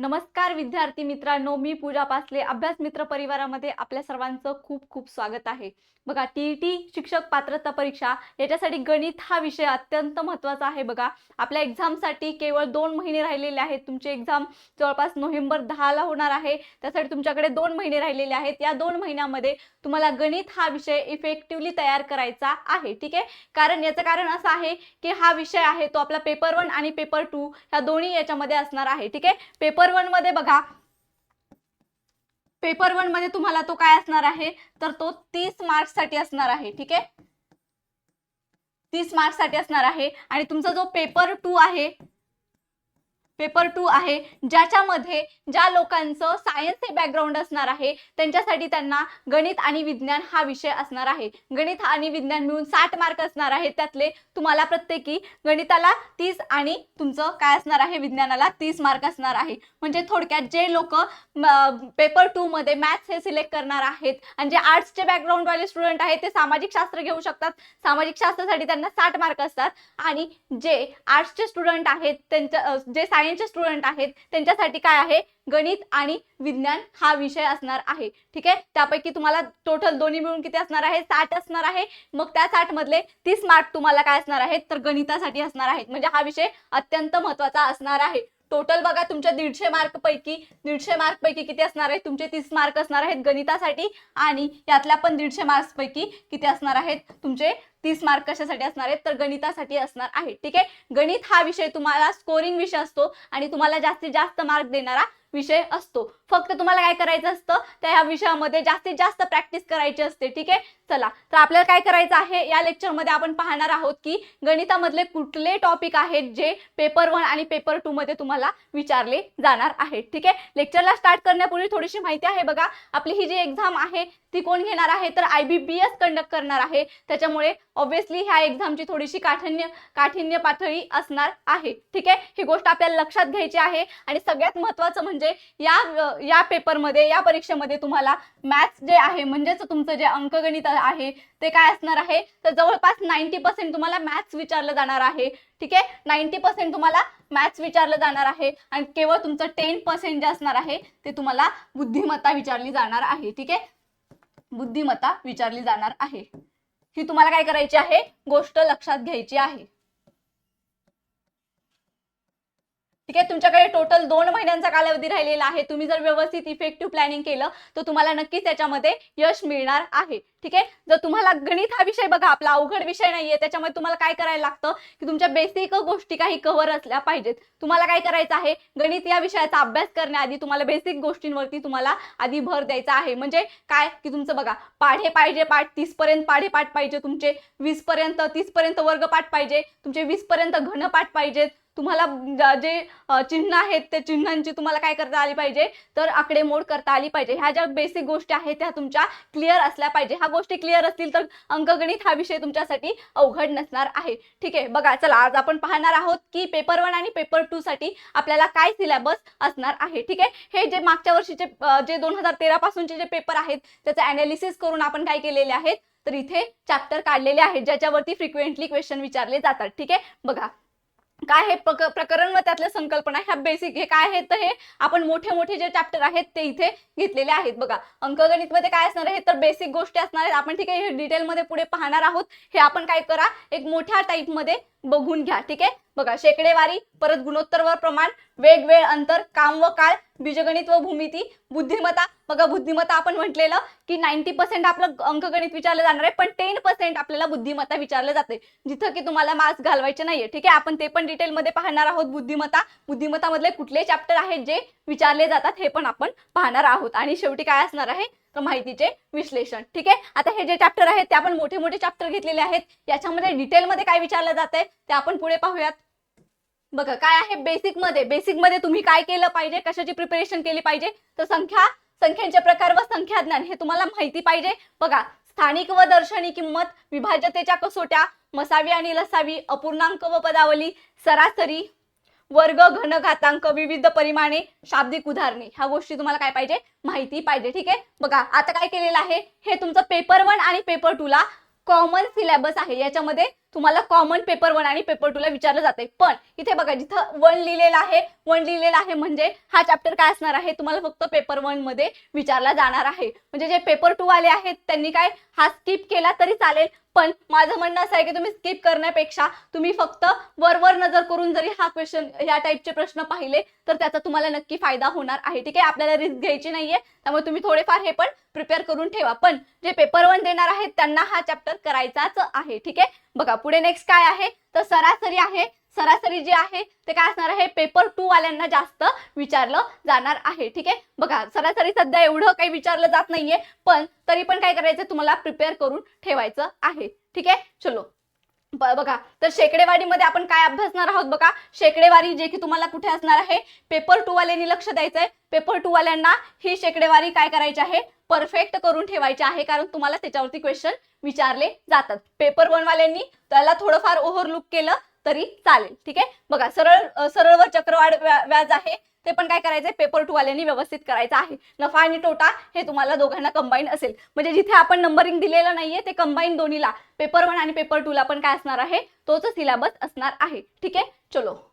नमस्कार विद्यार्थी मित्रांनो मी पूजा पासले अभ्यास मित्र परिवारामध्ये आपल्या सर्वांचं खूप खूप स्वागत आहे. बघा टी टी शिक्षक पात्रता परीक्षा याच्यासाठी गणित हा विषय अत्यंत महत्त्वाचा आहे बघा. आपल्या एक्झामसाठी केवळ दोन महिने राहिलेले आहेत. तुमची एक्झाम जवळपास नोव्हेंबर दहाला होणार आहे. त्यासाठी तुमच्याकडे दोन महिने राहिलेले आहेत. या दोन महिन्यामध्ये तुम्हाला गणित हा विषय इफेक्टिव्हली तयार करायचा आहे. ठीक आहे? कारण याचं कारण असं आहे की हा विषय आहे तो आपला पेपर वन आणि पेपर टू ह्या दोन्ही याच्यामध्ये असणार आहे. ठीक आहे? पेपर वनमध्ये बघा. पेपर वनमध्ये तुम्हाला तो काय असणार आहे? तर तो तीस मार्क्ससाठी असणार आहे ठीक आहे? तीस मार्क्ससाठी असणार आहे. आणि तुमचा जो पेपर टू आहे पेपर टू आहे ज्याच्यामध्ये ज्या लोकांचं सायन्स हे बॅकग्राऊंड असणार आहे त्यांच्यासाठी त्यांना गणित आणि विज्ञान हा विषय असणार आहे. गणित आणि विज्ञान मिळून साठ मार्क असणार आहे त्यातले तुम्हाला प्रत्येकी गणिताला तीस आणि तुमचं काय असणार आहे विज्ञानाला तीस मार्क असणार आहे. म्हणजे थोडक्यात जे लोक पेपर टू मध्ये मॅथ्स हे सिलेक्ट करणार आहेत आणि जे आर्ट्सचे बॅकग्राऊंडवाले स्टुडंट आहेत ते सामाजिक शास्त्र घेऊ शकतात. सामाजिक शास्त्रासाठी त्यांना साठ मार्क असतात आणि जे आर्ट्सचे स्टुडंट आहेत त्यांच्या जे सायन्स सायन्सचे स्टुडंट आहेत त्यांच्यासाठी काय आहे? गणित आणि विज्ञान हा विषय असणार आहे. ठीक आहे? त्यापैकी तुम्हाला टोटल दोन्ही मिळून किती असणार आहे? साठ असणार आहे. मग त्या साठ मधले तीस मार्क तुम्हाला काय असणार आहेत? तर गणितासाठी असणार आहेत. म्हणजे हा विषय अत्यंत महत्त्वाचा असणार आहे. टोटल बघा तुमच्या दीडशे मार्क पैकी दीडशे मार्क पैकी किती असणार आहेत? तुमचे तीस मार्क असणार आहेत गणितासाठी आणि यातल्या पण दीडशे मार्क्स पैकी किती असणार आहेत? तुमचे तीस मार्क कशासाठी असणार आहेत? तर गणितासाठी असणार आहे. ठीक आहे? गणित हा विषय तुम्हाला स्कोरिंग विषय असतो आणि तुम्हाला जास्तीत जास्त मार्क देणारा विषय असतो. फक्त तुम्हाला काय करायचं असतं? त्या ह्या विषयामध्ये जास्तीत जास्त प्रॅक्टिस करायची असते. ठीक आहे? चला. तर आपल्याला काय करायचं आहे? या लेक्चरमध्ये आपण पाहणार आहोत की गणितामधले कुठले टॉपिक आहेत जे पेपर वन आणि पेपर टू मध्ये तुम्हाला विचारले जाणार आहेत. ठीक आहे? लेक्चरला स्टार्ट करण्यापूर्वी थोडीशी माहिती आहे बघा. आपली ही जी एक्झाम आहे ती कोण घेणार आहे तर I B B S conduct करणार आहे. त्याच्यामुळे ऑब्व्हियसली ह्या एक्झामची थोडीशी काठिण्य काठिण्य पातळी असणार आहे. ठीक आहे? ही गोष्ट आपल्याला लक्षात घ्यायची आहे. आणि सगळ्यात महत्त्वाचं म्हणजे या या पेपरमध्ये या परीक्षेमध्ये तुम्हाला मॅथ्स जे आहे म्हणजेच तुमचं जे अंकगणित आहे ते काय असणार आहे? तर जवळपास नाईन्टी पर्सेंट तुम्हाला मॅथ्स विचारलं जाणार आहे. ठीक आहे? नाईन्टी पर्सेंट तुम्हाला मॅथ्स विचारलं जाणार आहे. आणि केवळ तुमचं टेन पर्सेंट जे असणार आहे ते तुम्हाला बुद्धिमत्ता विचारली जाणार आहे. ठीक आहे? बुद्धिमत्ता विचारली जाणार आहे. ही तुम्हाला काय करायची आहे? गोष्ट लक्षात घ्यायची आहे. ठीक आहे तुमच्याकडे टोटल दोन महिन्यांचा कालावधी राहिलेला आहे. तुम्ही जर व्यवस्थित इफेक्टिव्ह प्लॅनिंग केलं तर तुम्हाला नक्कीच त्याच्यामध्ये यश मिळणार आहे. ठीक आहे? जर तुम्हाला गणित हा विषय बघा आपला अवघड विषय नाहीये त्याच्यामध्ये तुम्हाला काय करायला लागतं? की तुमच्या बेसिक गोष्टी काही कव्हर असल्या पाहिजेत. तुम्हाला काय करायचं आहे? गणित या विषयाचा अभ्यास करण्याआधी तुम्हाला बेसिक गोष्टींवरती तुम्हाला आधी भर द्यायचा आहे. म्हणजे काय? की तुमचं बघा पाढे पाहिजे पाठ तीस पर्यंत पाढे पाठ पाहिजे तुमचे. वीस पर्यंत तीस पर्यंत वर्गपाठ पाहिजे. तुमचे वीस पर्यंत घनपाठ पाहिजेत. तुम्हाला जे चिन्ह आहेत त्या चिन्हांची तुम्हाला काय करता आली पाहिजे? तर आकडेमोड करता आली पाहिजे. ह्या ज्या बेसिक गोष्टी आहेत त्या तुमच्या क्लिअर असल्या पाहिजे. ह्या गोष्टी क्लिअर असतील तर अंकगणित हा विषय तुमच्यासाठी अवघड नसणार आहे. ठीक आहे बघा चला आज आपण पाहणार आहोत की पेपर वन आणि पेपर टू साठी आपल्याला काय सिलेबस असणार आहे. ठीक आहे हे जे मागच्या वर्षीचे जे दोन हजार तेरा पासूनचे जे पेपर आहेत त्याचं अनालिसिस करून आपण काय केलेले आहेत? तर इथे चॅप्टर काढलेले आहेत ज्याच्यावरती फ्रिक्वेंटली क्वेश्चन विचारले जातात. ठीक आहे बघा. काय हे प्रकरण व त्यातल्या संकल्पना ह्या बेसिक हे काय आहेत तर हे आपण मोठे मोठे जे चॅप्टर आहेत ते इथे घेतलेले आहेत. बघा अंकगणित मध्ये काय असणार आहे? तर बेसिक गोष्टी असणार आहेत. आपण ठीक आहे हे डिटेलमध्ये पुढे पाहणार आहोत. हे आपण काय करा एक मोठ्या टाईपमध्ये बघून घ्या ठीक आहे? बघा शेकडेवारी परत गुणोत्तर वर प्रमाण वेग वेळ अंतर काम व काळ बीजगणित व भूमिती बुद्धिमत्ता. बघा बुद्धिमत्ता आपण म्हटलेलं की नाईन्टी पर्सेंट आपलं अंकगणित विचारलं जाणार आहे पण टेन पर्सेंट आपल्याला बुद्धिमत्ता विचारलं जाते. जिथं की तुम्हाला मार्क्स घालवायचे नाहीये ठीक आहे? आपण ते पण डिटेलमध्ये पाहणार आहोत बुद्धिमत्ता. बुद्धिमत्ता मधले कुठले चॅप्टर आहेत जे विचारले जातात हे पण आपण पाहणार आहोत. आणि शेवटी काय असणार आहे? माहितीचे विश्लेषण. ठीक आहे? आता हे जे चॅप्टर आहेत ते आपण मोठे मोठे चॅप्टर घेतलेले आहेत. याच्यामध्ये डिटेलमध्ये काय विचारलं जात आहे ते आपण पुढे पाहूयात. बघा काय आहे बेसिकमध्ये बेसिकमध्ये तुम्ही काय केलं पाहिजे? कशाची प्रिपरेशन केली पाहिजे? तर संख्या संख्यांचे प्रकार व संख्या ज्ञान हे तुम्हाला माहिती पाहिजे. बघा स्थानिक व दर्शनी किंमत विभाज्यतेच्या कसोट्या मसावी आणि लसावी अपूर्णांक व पदावली सरासरी वर्ग घन घातांक विविध परिमाणे शाब्दिक उदाहरणे. ह्या गोष्टी तुम्हाला काय पाहिजे? माहिती पाहिजे ठीक आहे? बघा आता काय केलेलं आहे? हे तुमचं पेपर वन आणि पेपर टू ला कॉमन सिलेबस आहे. याच्यामध्ये तुम्हाला कॉमन पेपर वन आणि पेपर टू ला विचारलं जाते पण इथे बघा जिथं वन लिहिलेलं आहे वन लिहिलेलं आहे म्हणजे हा चॅप्टर काय असणार आहे? तुम्हाला फक्त पेपर वनमध्ये विचारला जाणार आहे. म्हणजे जे पेपर टू वाले आहेत त्यांनी काय हा स्किप केला तरी चालेल. पण माझं म्हणणं असं आहे की तुम्ही स्किप करण्यापेक्षा तुम्ही फक्त वरवर नजर करून जरी हा क्वेश्चन या टाईपचे प्रश्न पाहिले तर त्याचा तुम्हाला नक्की फायदा होणार आहे. ठीक आहे? आपल्याला रिस्क घ्यायची नाहीये त्यामुळे तुम्ही थोडेफार हे पण प्रिपेअर करून ठेवा. पण जे पेपर वन देणार आहेत त्यांना हा चॅप्टर करायचाच आहे. ठीक आहे? बघा पुढे नेक्स्ट काय आहे? तर सरासरी आहे सरासरी जे आहे ते काय असणार आहे? पेपर टू वाल्यांना जास्त विचारलं जाणार आहे. ठीक आहे? बघा सरासरी सध्या एवढं काही विचारलं जात नाहीये पण तरी पण काय करायचं? तुम्हाला प्रिपेअर करून ठेवायचं आहे. ठीक आहे? चलो. बघा तर शेकडेवारीमध्ये आपण काय अभ्यासणार आहोत बघा? शेकडेवारी जे की तुम्हाला कुठे असणार आहे? पेपर टू वाल्यांनी लक्ष द्यायचंय. पेपर टू वाल्यांना ही शेकडेवारी काय करायची आहे? परफेक्ट करून ठेवायची आहे कारण तुम्हाला त्याच्यावरती क्वेश्चन विचारले जातात. पेपर वन वाल्यांनी त्याला थोडंफार ओव्हरलुक केलं तरी चालेल ठीक आहे? बघा सरळ सरळ व चक्रवाढ व्या- व्याज आहे. ते पण काय करायचंय? पेपर टू वाल्यांनी व्यवस्थित करायचं आहे. नफा आणि तोटा हे तुम्हाला दोघांना कंबाईन असेल. म्हणजे जिथे आपण नंबरिंग दिलेलं नाहीये ते कंबाईन दोन्हीला पेपर वन आणि पेपर टू ला पण काय असणार आहे? तोच सिलेबस असणार आहे. ठीक आहे? चलो.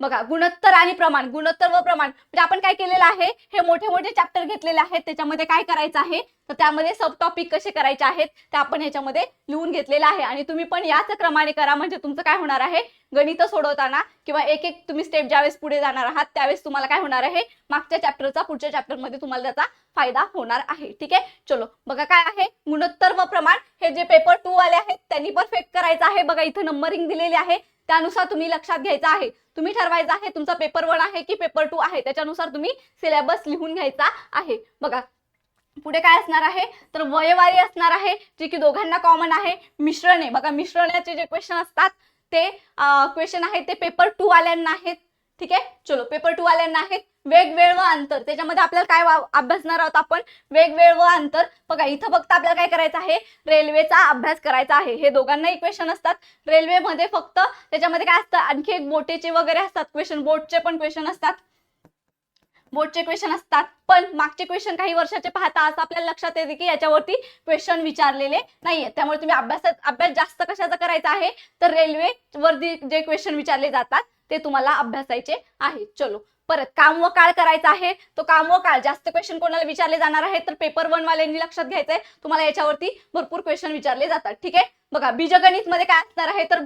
बघा गुणोत्तर आणि प्रमाण गुणोत्तर व प्रमाण. म्हणजे आपण काय केलेलं आहे? हे मोठे मोठे चॅप्टर घेतलेले आहेत. त्याच्यामध्ये काय करायचं आहे? तर त्यामध्ये सब टॉपिक कसे करायचे आहेत? ते आपण ह्याच्यामध्ये लिहून घेतलेलं आहे. आणि तुम्ही पण याच क्रमाने करा. म्हणजे तुमचं काय होणार आहे? गणित सोडवताना किंवा एक एक तुम्ही स्टेप ज्यावेळेस पुढे जाणार आहात त्यावेळेस तुम्हाला काय होणार आहे? मागच्या चॅप्टरचा पुढच्या चॅप्टरमध्ये तुम्हाला त्याचा फायदा होणार आहे. ठीक आहे? चलो बघा काय आहे? गुणोत्तर व प्रमाण. हे जे पेपर टू वाले आहेत त्यांनी परफेक्ट करायचं आहे. बघा इथं नंबरिंग दिलेली आहे. त्यानुसार तुम्ही लक्षात घ्यायचं आहे. तुम्ही ठरवायचं आहे तुमचा पेपर वन आहे की पेपर टू आहे? त्याच्यानुसार तुम्ही सिलेबस लिहून घ्यायचा आहे. बघा पुढे काय असणार आहे? तर वयवारी असणार आहे जे की दोघांना कॉमन आहे मिश्रणे. बघा मिश्रणाचे जे क्वेश्चन असतात ते क्वेश्चन आहेत ते पेपर टू वाल्यांना आहेत. ठीक आहे? चलो पेपर टू वाल्यांना आहेत. वेगवेळ व अंतर. त्याच्यामध्ये आपल्याला काय वा- अभ्यासणार आहोत आपण? वेगवेळ व अंतर. बघा इथं फक्त आपल्याला काय करायचं आहे? रेल्वेचा अभ्यास करायचा आहे. हे दोघांनाही क्वेश्चन असतात. रेल्वेमध्ये फक्त त्याच्यामध्ये काय असतं? आणखी एक बोटेचे वगैरे असतात. क्वेश्चन बोटचे पण क्वेश्चन असतात. बोर्डचे क्वेश्चन असतात. पण मागचे क्वेश्चन काही वर्षाचे पाहता असं आपल्याला लक्षात येते की याच्यावरती क्वेश्चन विचारलेले नाहीये त्यामुळे तुम्ही अभ्यासात अभ्यास जास्त कशाचा करायचा आहे? तर रेल्वे वरती जे क्वेश्चन विचारले जातात ते तुम्हाला अभ्यासायचे आहे. चलो. परत काम व काळ करायचा आहे. तो काम व काळ जास्त क्वेश्चन कोणाला विचारले जाणार आहे तर पेपर वन वाल्यांनी लक्षात घ्यायचंय. तुम्हाला याच्यावरती भरपूर क्वेश्चन विचारले जातात. ठीक आहे? बघा बीजगणित मध्ये काय असणार आहे? तर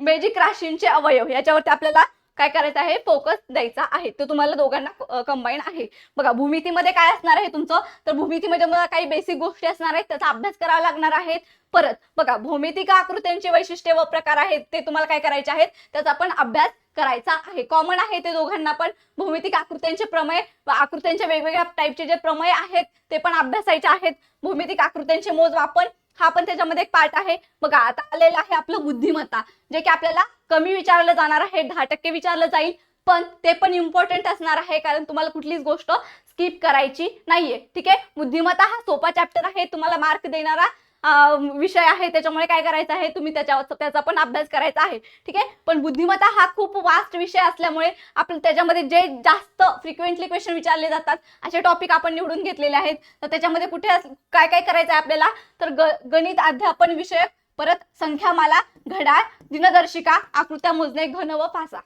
बेजिक राशींचे अवयव याच्यावरती आपल्याला काय करायचं आहे? फोकस द्यायचा आहे. तो तुम्हाला दोघांना कंबाईन आहे. बघा भूमितीमध्ये काय असणार आहे तुमचं? तर भूमितीमध्ये मला काही बेसिक गोष्टी असणार आहेत त्याचा अभ्यास करावा लागणार आहेत. परत बघा भौमितिक आकृत्यांचे वैशिष्ट्ये व प्रकार आहेत ते तुम्हाला काय करायचे आहेत? त्याचा पण अभ्यास करायचा आहे. कॉमन आहे ते दोघांना पण. भौमितिक आकृत्यांचे प्रमेय व आकृत्यांच्या वेगवेगळ्या टाईपचे जे प्रमेय आहेत ते पण अभ्यासायचे आहेत. भौमितिक आकृत्यांचे मोजमापन हा पण त्याच्यामध्ये एक पार्ट आहे. बघा आता आलेला आहे आपलं बुद्धिमत्ता जे की आपल्याला कमी विचारलं जाणार आहे दहा टक्के विचारलं जाईल पण ते पण इम्पॉर्टंट असणार आहे कारण तुम्हाला कुठलीच गोष्ट स्किप करायची नाहीये. ठीक आहे? बुद्धिमत्ता हा सोपा चॅप्टर आहे तुम्हाला मार्क देणारा विषय आहे त्याच्यामुळे काय करायचं आहे तुम्ही त्याच्यावर त्याचा पण अभ्यास करायचा आहे ठीक आहे? पण बुद्धिमत्ता हा खूप वास्ट विषय असल्यामुळे आपण त्याच्यामध्ये जे जास्त फ्रिक्वेंटली क्वेश्चन विचारले जातात असे टॉपिक आपण निवडून घेतलेले आहेत. तर त्याच्यामध्ये कुठे काय काय करायचं आहे आपल्याला? तर ग- गणित अध्यापन विषयक परत संख्यामाला घडाळ दिनदर्शिका आकृत्या मोजणे घन व फासा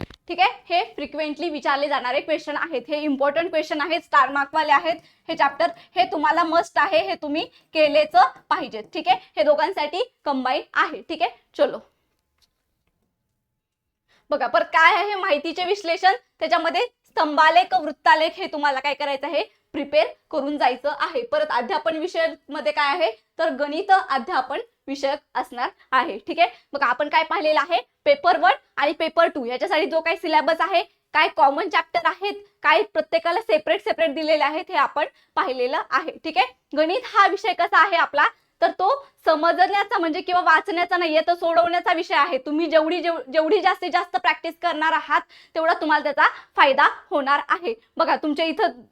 ठीक आहे? हे फ्रिक्वेंटली विचारले जाणारे क्वेश्चन आहेत. हे इम्पॉर्टंट क्वेश्चन आहेत स्टार मार्कवाले आहेत. हे चॅप्टर हे तुम्हाला मस्ट आहे. हे तुम्ही केलेच पाहिजे ठीक आहे? हे दोघांसाठी कंबाईन आहे. ठीक आहे? चलो. बघा पर काय आहे माहितीचे विश्लेषण? त्याच्यामध्ये स्तंभालेख वृत्तालेख हे तुम्हाला काय करायचं आहे? प्रिपेअर करून जायचं आहे. परत अध्यापन विषयामध्ये काय आहे? तर गणित अध्यापन विषयक असणार आहे. ठीक आहे? मग आपण काय पाहिलेलं आहे? पेपर वन आणि पेपर टू याच्यासाठी जो काही सिलेबस आहे काय कॉमन चॅप्टर आहेत काय प्रत्येकाला सेपरेट सेपरेट दिलेले आहेत हे आपण पाहिलेलं आहे. ठीक आहे? गणित हा विषय कसा आहे आपला? तर तो समजण्याचा म्हणजे किंवा वाचण्याचा नाहीये तर सोडवण्याचा विषय आहे. तुम्ही जेवढी जेव- जेवढी जास्तीत जास्त प्रॅक्टिस करणार आहात तेवढा तुम्हाला त्याचा फायदा होणार आहे. बघा तुमच्या इथं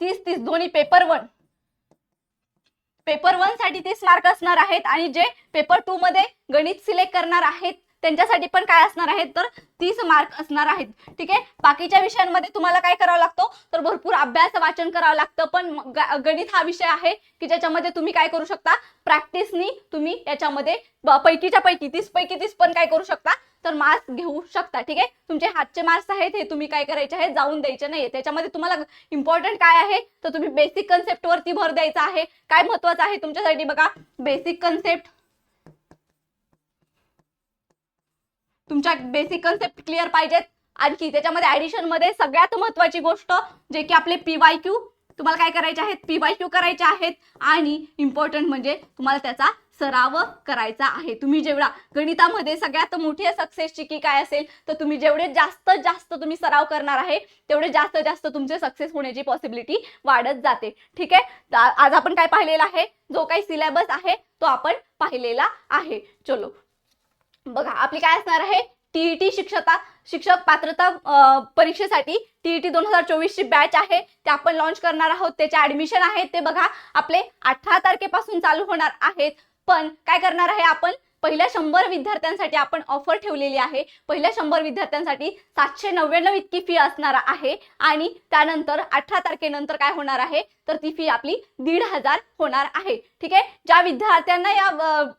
तीस तीस दोन्ही पेपर वन पेपर वनसाठी तीस मार्क असणार आहेत आणि जे पेपर टू मध्ये गणित सिलेक्ट करणार आहेत त्यांच्यासाठी पण काय असणार आहेत? तर तीस मार्क असणार आहेत. ठीक आहे? बाकीच्या विषयांमध्ये तुम्हाला काय करावं लागतं? तर भरपूर अभ्यास वाचन करावं लागतं. पण ग- गणित हा विषय आहे की ज्याच्यामध्ये तुम्ही काय करू शकता? प्रॅक्टिसनी तुम्ही याच्यामध्ये पैकीच्या पैकी तीस पैकी तीस पण काय करू शकता? तर मार्क्स घेऊ शकता. ठीक आहे? तुमचे हातचे मार्क्स आहेत हे तुम्ही काय करायचे आहे जाऊन द्यायचे नाही त्याच्यामध्ये तुम्हाला इम्पॉर्टंट काय आहे? तर तुम्ही बेसिक कन्सेप्ट वरती भर द्यायचा आहे. काय महत्वाचं आहे तुमच्यासाठी? बघा बेसिक कन्सेप्ट तुमच्या बेसिक कन्सेप्ट क्लिअर पाहिजेत. आणखी त्याच्यामध्ये ऍडिशनमध्ये सगळ्यात महत्वाची गोष्ट जे की आपले पीवाय क्यू तुम्हाला काय करायचे आहेत? पीवाय क्यू करायचे आहेत. आणि इम्पॉर्टंट म्हणजे तुम्हाला त्याचा सराव करायचा आहे. तुम्ही जेवढा गणितामध्ये सगळ्यात मोठी सक्सेसची की काय असेल तर तुम्ही जेवढे जास्त जास्त तुम्ही सराव करणार आहे तेवढे जास्त जास्त तुमचे सक्सेस होण्याची पॉसिबिलिटी वाढत जाते. ठीक आहे? आज आपण काय पाहिलेलं आहे? जो काही सिलेबस आहे तो आपण पाहिलेला आहे. चलो बघा आपली काय असणार आहे? टीईटी शिक्षता शिक्षक पात्रता परीक्षेसाठी टीईटी दोन हजार चोवीसची बॅच आहे. ते आपण लॉन्च करणार आहोत. त्याचे ऍडमिशन आहे ते बघा आपले अठरा तारखेपासून चालू होणार आहेत. पण काय करणार आहे आपण? पहिल्या शंभर विद्यार्थ्यांसाठी आपण ऑफर ठेवलेली आहे. पहिल्या शंभर विद्यार्थ्यांसाठी सातशे नव्याण्णव इतकी फी असणार आहे. आणि त्यानंतर अठरा तारखेनंतर काय होणार आहे? तर ती फी आपली दीड हजार होणार आहे. ठीक आहे? ज्या विद्यार्थ्यांना या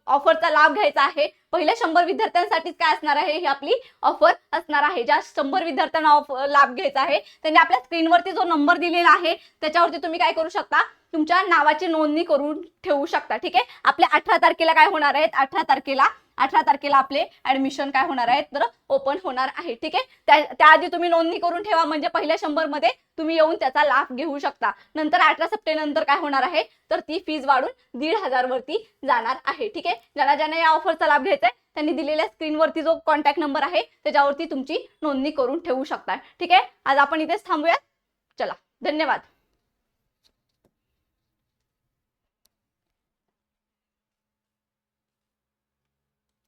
ऑफरचा लाभ घ्यायचा आहे पहिल्या शंभर विद्यार्थ्यांसाठीच काय असणार आहे? ही आपली ऑफर असणार आहे. ज्या शंभर विद्यार्थ्यांना ऑफ लाभ घ्यायचा आहे त्यांनी आपल्या स्क्रीनवरती जो नंबर दिलेला आहे त्याच्यावरती तुम्ही काय करू शकता? तुमच्या नावाची नोंदणी करून ठेवू शकता. ठीक आहे? आपल्या अठरा तारखेला काय होणार आहेत? अठरा तारखेला अठरा तारखेला आपले ऍडमिशन काय होणार आहे तर ओपन होणार आहे ठीक आहे? त्या- त्याआधी तुम्ही नोंदणी करून ठेवा म्हणजे पहिल्या शंभरमध्ये तुम्ही येऊन त्याचा लाभ घेऊ शकता. नंतर अठरा सप्टेंबर नंतर काय होणार आहे तर ती फीज वाढून दीड हजार वरती जाणार आहे ठीक आहे? ज्यांना ज्यांना या ऑफरचा लाभ घ्यायचा आहे त्यांनी दिलेल्या स्क्रीनवरती जो कॉन्टॅक्ट नंबर आहे त्याच्यावरती तुमची नोंदणी करून ठेवू शकता ठीक आहे? आज आपण इथेच थांबूयात. चला धन्यवाद.